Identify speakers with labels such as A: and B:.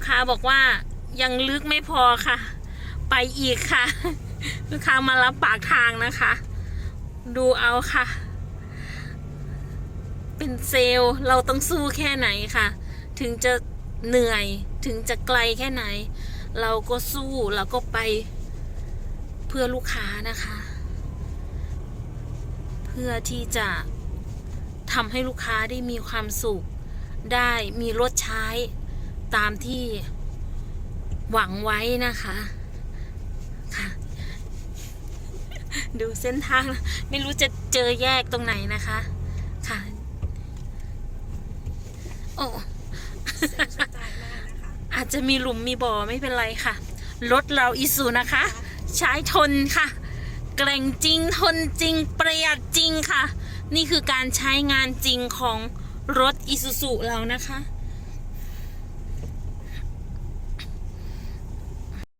A: กค้าบอกว่ายังลึกไม่พอค่ะ ไปอีกค่ะ ลูกค้ามารับปากทางนะคะ ดูเอาค่ะ เป็นเซลล์เราต้องสู้แค่ไหนค่ะ ถึงจะเหนื่อยถึงจะไกลแค่ไหน เราก็สู้เราก็ไปเพื่อลูกค้านะคะ เพื่อที่จะทำให้ลูกค้าได้มีความสุข ได้มีรถใช้ ตามที่หวังไว้นะคะค่ะ ดูเส้นทาง ไม่รู้จะเจอแยกตรงไหนนะคะ ค่ะ โอ้อาจจะมีหลุมมีบ่อไม่เป็นไรค่ะ รถเราอีซูนะคะ ใช้ทนค่ะ แกร่งจริงทนจริงประหยัดจริงค่ะ นี่คือการใช้งานจริงของรถอีซูซูเรานะคะ